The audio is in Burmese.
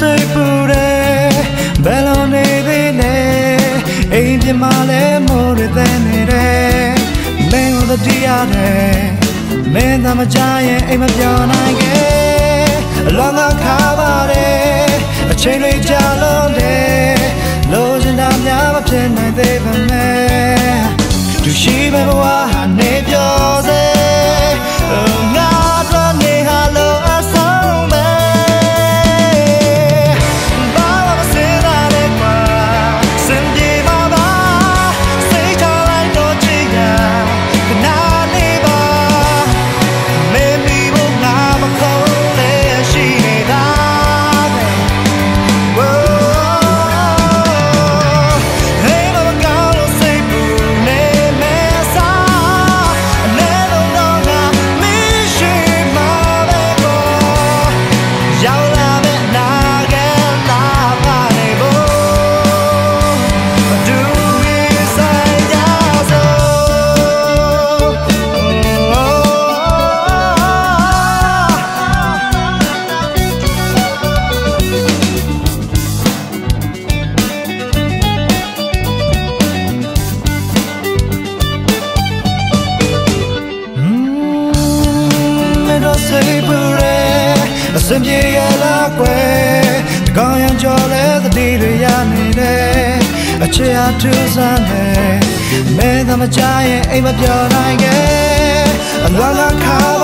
စိတ်ပူတယ်ဘယ်လိုနေသေးလဲအိမ်ပြန်မလဲမိုးရတဲ့နေတယ်မင်းတို့တည်းရတယ်မင်းသမကြရင်အိမ်မပြောင်းနိုင်ခဲ့အလောကခါပါတယ်အချိန်တွေကြာလွန်တယ်လိုချင်တာများမဖြစ်နိုင်သေးပါနဲ့ စင်ပြေရလားကွယ်တကောင်းရန်ကြော်လဲသတိတွေရနေတယ်အချစ်အားထူးဆန်းတယ်မဲသမကြရင်အိမ်မပြောနိုင်ခဲ့အလွန်ကခါ